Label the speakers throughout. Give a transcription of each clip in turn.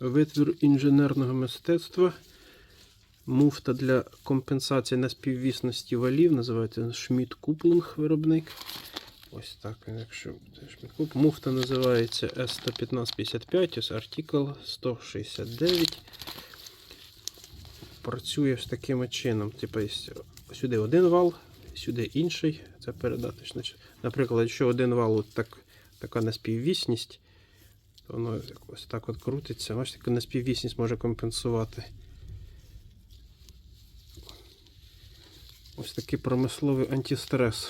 Speaker 1: Витвір інженерного мистецтва. Муфта для компенсації неспіввісності валів. Називається Шмідт Куплинг виробник. Ось так, якщо це Шмідт Муфта називається S11555, ось артикл 169. Працює з таким чином. Типу, сюди один вал, сюди інший. Це передати. Наприклад, якщо один вал от так, така неспіввісність, то воно ось так от крутиться. Бачите, яка неспіввісність може компенсувати. Ось такий промисловий антистрес.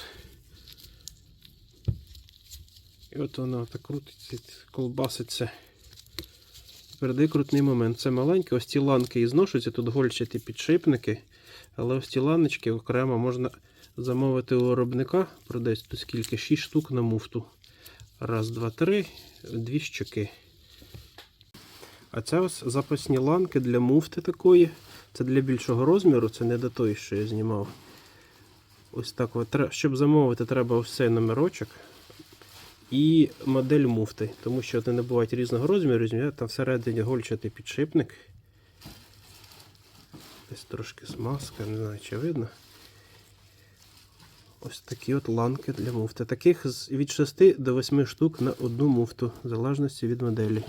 Speaker 1: І от воно так крутиться, колбаситься. Передає крутний момент. Це маленьке, ось ці ланки і зношуються, тут гольчаті підшипники. Але ось ці ланочки окремо можна замовити у виробника. Продається тут скільки? 6 штук на муфту. Раз, два, три, дві щоки. А це ось запасні ланки для муфти такої. Це для більшого розміру, це не до тої, що я знімав. Ось так. От. Щоб замовити, треба ось цей номерочок і модель муфти. Тому що вони не бувають різного розміру, там всередині гольчатий підшипник. Десь трошки смазка, не знаю, чи видно. Ось такі от ланки для муфти. Таких від 6 до 8 штук на одну муфту, в залежності від моделі.